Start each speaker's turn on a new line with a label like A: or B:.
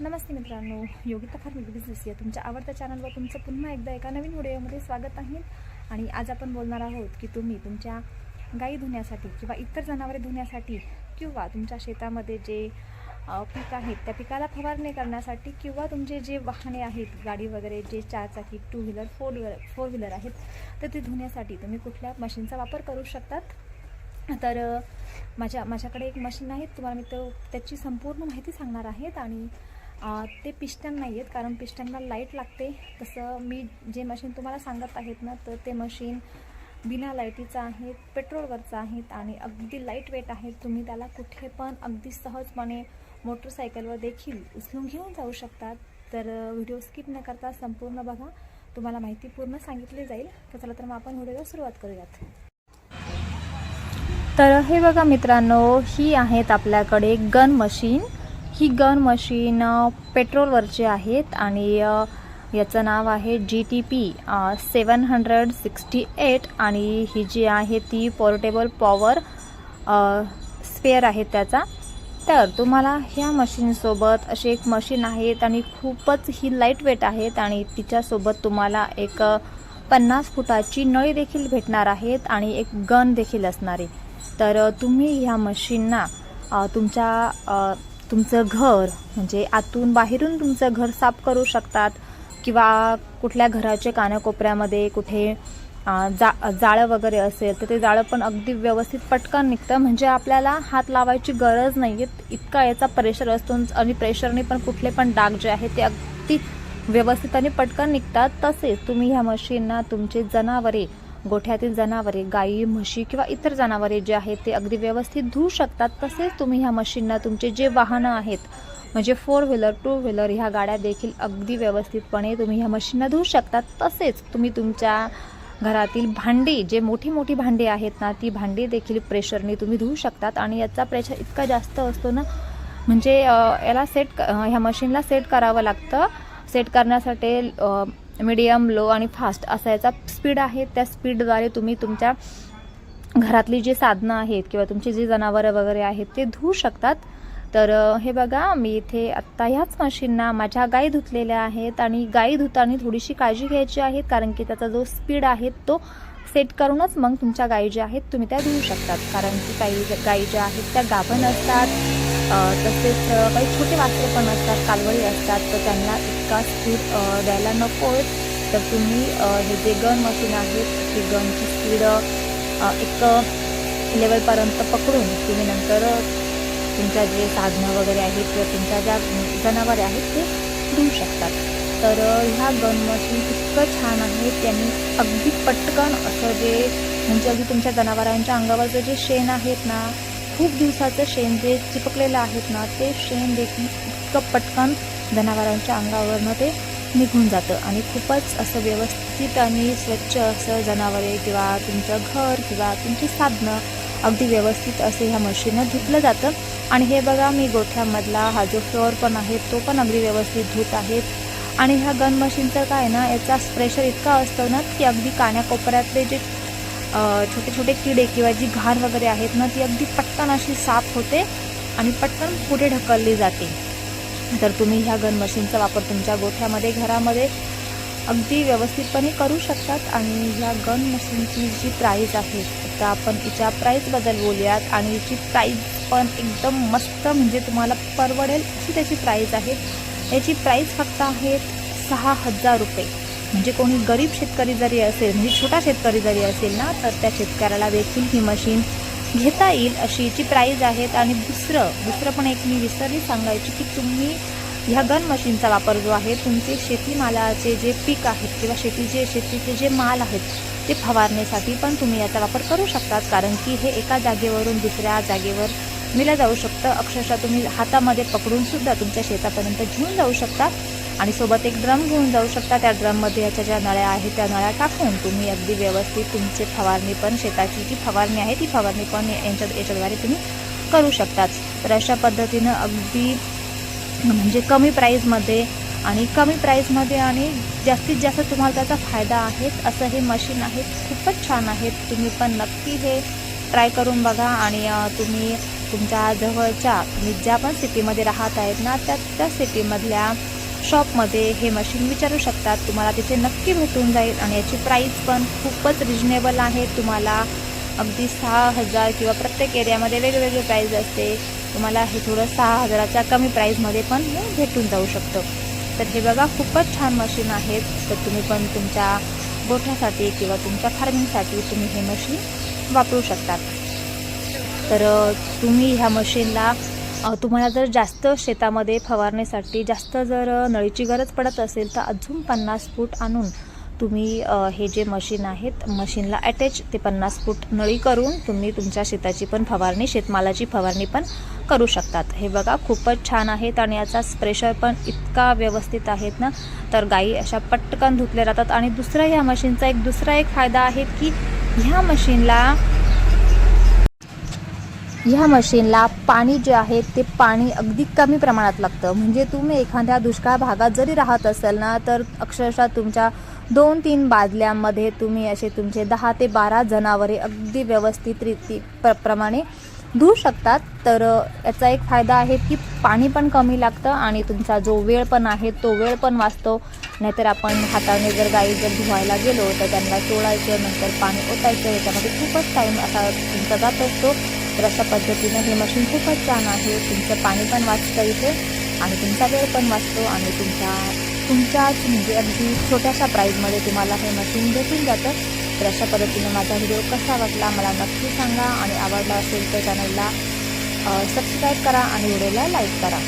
A: नमस्ते मित्रांनो Yogita formic business या तुमच्या आवडत्या चॅनलवर तुमचं पुन्हा एकदा एका नवीन व्हिडिओमध्ये स्वागत आहे. आणि आज आपण बोलणार आहोत की तुम्ही तुमच्या गाई धुण्यासाठी किंवा इतर जनावरे धुण्यासाठी किंवा तुमच्या शेतामध्ये जे पीक आहेत त्या पिकाला फवारणी करण्यासाठी किंवा तुमचे जे वाहने आहेत गाडी वगैरे जे चारचाकी two wheeler four wheeler four wheeler आहेत तर ते धुण्यासाठी तुम्ही कुठल्या मशीनचा वापर करू शकतात? तर माझ्या माझ्याकडे एक मशीन आहे तुम्हाला मी तो त्याची संपूर्ण माहिती सांगणार आहेत आणि ते पिस्टन नाही आहेत कारण पिस्टनला लाइट लागते. तसं मी जे मशीन तुम्हाला सांगत आहेत ना तर ते मशीन बिना लाईटीचं आहे पेट्रोलवरचं आहेत आणि अगदी लाइट वेट आहेत. तुम्ही त्याला कुठे पण अगदी सहजपणे मोटरसायकलवर देखील उचलून घेऊन जाऊ शकतात. तर व्हिडिओ स्किप न करता संपूर्ण बघा. तुम्हाला माहिती पूर्ण सांगितली जाईल. तर चला तर मग आपण व्हिडिओला सुरुवात करूयात. तर हे बघा मित्रांनो ही आहेत आपल्याकडे गन मशीन ही गन मशीन पेट्रोलवरची आहेत आणि याचं नाव आहे G T P seven hundred sixty eight आणि ही जी आहे ती पोर्टेबल पॉवर स्पेअर आहे त्याचा. तर तुम्हाला ह्या मशीनसोबत अशी एक मशीन आहेत आणि खूपच ही लाइट वेट आहेत आणि तिच्यासोबत तुम्हाला एक पन्नास फुटाची नळी देखील भेटणार आहेत आणि एक गन देखील असणार आहे. तर तुम्ही ह्या मशीनना तुमच्या तुमचं घर म्हणजे आतून बाहेरून तुमचं घर साफ करू शकतात किंवा कुठल्या घराच्या कानाकोपऱ्यामध्ये कुठे जा जाळं वगैरे असेल तर ते जाळं पण अगदी व्यवस्थित पटकन निघतं. म्हणजे आपल्याला हात लावायची गरज नाही आहे इतका याचा प्रेशर असतो आणि प्रेशरने पण कुठले पण डाग जे आहेत ते अगदी व्यवस्थित आणि पटकन निघतात. तसेच तुम्ही ह्या मशीनना तुमचे जनावरे गोठ्यातील जनावरे गाई म्हशी किंवा इतर जनावरे जे आहेत ते अगदी व्यवस्थित धुवू शकतात. तसेच तुम्ही ह्या मशीनना तुमचे जे वाहनं आहेत म्हणजे फोर व्हीलर टू व्हीलर ह्या गाड्या देखील अगदी व्यवस्थितपणे तुम्ही ह्या मशीनना धुवू शकतात. तसेच तुम्ही तुमच्या घरातील भांडी जे मोठी मोठी भांडी आहेत ना ती भांडी देखील प्रेशरने तुम्ही धुवू शकतात आणि याचा प्रेशर इतका जास्त असतो ना म्हणजे याला सेट ह्या मशीनला सेट करावं लागतं. सेट करण्यासाठी मीडियम लो आणि फास्ट असा याचा स्पीड आहे. त्या स्पीडद्वारे तुम्ही तुमच्या घरातली जी साधनं आहेत किंवा तुमची जी जनावरं वगैरे आहेत ते धुवू शकतात. तर हे बघा मी इथे आत्ता ह्याच मशीनना माझ्या गाई धुतलेल्या आहेत आणि गाई धुताना थोडीशी काळजी घ्यायची आहे कारण की त्याचा जो स्पीड आहे तो सेट करूनच मग तुमच्या गायी ज्या आहेत तुम्ही त्या धुवू शकतात. कारण की काही ज- गायी ज्या आहेत त्या गाभण असतात. तसेच काही छोटे वासरे पण असतात कालवळी असतात तर त्यांना इतका स्पीड द्यायला नको तर तुम्ही हे जे गन मशीन आहेत ती गनची स्पीड एक लेवलपर्यंत पकडून तुम्ही नंतर तुमच्या जे साधनं वगैरे आहेत किंवा तुमच्या ज्या जनावरे आहेत ते धुवू शकतात. तर ह्या गन मशीन इतकं छान आहे त्यांनी अगदी पटकन असं जे म्हणजे अगदी तुमच्या जनावरांच्या अंगावरचं जे शेण आहेत ना खूप दिवसाचं शेण जे चिपकलेलं आहेत ना ते शेण देखील इतकं पटकन जनावरांच्या अंगावरनं ते निघून जातं आणि खूपच असं व्यवस्थित आणि स्वच्छ असं जनावरे किंवा तुमचं घर किंवा तुमची साधनं अगदी व्यवस्थित असं ह्या मशीनं धुतलं जातं. आणि हे बघा मी गोठ्यामधला हा जो फ्लोअर पण आहे तो पण अगदी व्यवस्थित धुत आहेत. आणि ह्या गन मशीनचं काय ना याचा प्रेशर इतका असतो ना की अगदी काण्याकोपऱ्यातले जे छोटे छोटे किडे किंवा जी घाण वगैरे आहेत ना ती अगदी पटकन अशी साफ होते आणि पटकन पुढे ढकलली जाते. तर तुम्ही ह्या गन मशीनचा वापर तुमच्या गोठ्यामध्ये घरामध्ये अगदी व्यवस्थितपणे करू शकतात आणि ह्या गन मशीनची जी प्राईज आहे तर आपण हिच्या प्राईजबद्दल बोलूयात आणि हिची प्राईज पण एकदम मस्त म्हणजे तुम्हाला परवडेल अशी त्याची प्राईज आहे. याची प्राईज फक्त आहे सहा हजार रुपये. म्हणजे कोणी गरीब शेतकरी जरी असेल म्हणजे छोटा शेतकरी जरी असेल ना तर त्या शेतकऱ्याला देखील ही मशीन घेता येईल अशी याची प्राईज आहेत आणि दुसरं दुसरं पण एक मी विसरली सांगायची की तुम्ही ह्या गन मशीनचा वापर जो आहे तुमचे शेतीमालाचे जे पीक आहेत किंवा शेतीचे शेतीचे जे माल आहेत ते फवारण्यासाठी पण तुम्ही याचा वापर करू शकतात. कारण की हे एका जागेवरून दुसऱ्या जागेवर नेलं जाऊ शकतं. अक्षरशः तुम्ही हातामध्ये पकडून सुद्धा तुमच्या शेतापर्यंत घेऊन जाऊ शकता आणि सोबत एक ड्रम घेऊन जाऊ शकता. त्या ड्रममध्ये याच्या ज्या नळ्या आहेत त्या नळ्या टाकून तुम्ही अगदी व्यवस्थित तुमचे फवारणी पण शेताची जी फवारणी आहे ती फवारणी पण यांच्या याच्याद्वारे तुम्ही करू शकतात. तर अशा पद्धतीनं अगदी म्हणजे कमी प्राईजमध्ये आणि कमी प्राईजमध्ये आणि जास्तीत जास्त तुम्हाला त्याचा फायदा आहे असं हे मशीन आहे. खूपच छान आहेत तुम्ही पण नक्की हे ट्राय करून बघा आणि तुम्ही तुमच्या जवळच्या तुम्ही ज्या पण सिटीमध्ये राहत आहेत ना त्या त्या सिटीमधल्या शॉपमध्ये हे मशीन विचारू शकतात. तुम्हाला तिथे नक्की भेटून जाईल आणि याची प्राईस पण खूपच रिजनेबल आहे. तुम्हाला अगदी सहा हजार किंवा प्रत्येक एरियामध्ये वेगवेगळी प्राईज असते. तुम्हाला हे थोडं सहा हजाराच्या कमी प्राईजमध्ये पण भेटून जाऊ शकतं. तर हे बघा खूपच छान मशीन आहेत. तर तुम्ही पण तुमच्या गोठ्यासाठी किंवा तुमच्या फार्मिंगसाठी तुम्ही हे मशीन वापरू शकतात. तर तुम्ही ह्या मशीनला तुम्हाला जर जास्त शेतामध्ये फवारणीसाठी जास्त जर नळीची गरज पडत असेल तर अजून पन्नास फूट आणून तुम्ही हे जे मशीन आहेत मशीनला अटॅच ते पन्नास फूट नळी करून तुम्ही तुमच्या शेताची पण फवारणी शेतमालाची फवारणी पण करू शकतात. हे बघा खूपच छान आहेत आणि याचा प्रेशर पण इतका व्यवस्थित आहेत ना. तर गाई अशा पटकन धुतल्या जातात. आणि दुसरा ह्या मशीनचा एक दुसरा एक फायदा आहे की ह्या मशीनला ह्या मशीनला पाणी जे आहे ते पाणी अगदी कमी प्रमाणात लागतं. म्हणजे तुम्ही एखाद्या दुष्काळ भागात जरी राहत असाल ना तर अक्षरशः तुमच्या दोन तीन बादल्यांमध्ये तुम्ही असे तुमचे दहा ते बारा जनावरे अगदी व्यवस्थित रीती प्र प्रमाणे धुवू शकतात. तर याचा एक फायदा आहे की पाणी पण कमी लागतं आणि तुमचा जो वेळ पण आहे तो वेळ पण वाचतो. नाहीतर आपण हाताने जर गाई जर धुवायला गेलो तर त्यांना चोळायचं नंतर पाणी ओतायचं याच्यामध्ये खूपच टाईम असा तुमचा जात असतो. तर अशा पद्धतीनं हे मशीन खूपच छान आहे. तुमचं पाणी पण वाचतं इथे आणि तुमचा वेळ पण वाचतो आणि तुमच्या तुमच्याच म्हणजे अगदी छोट्याशा प्राईजमध्ये तुम्हाला हे मशीन भेटून जातं. तर अशा पद्धतीनं माझा व्हिडिओ कसा वाटला मला नक्की सांगा आणि आवडला असेल तर चॅनलला सबस्क्राईब करा आणि व्हिडिओला लाईक करा.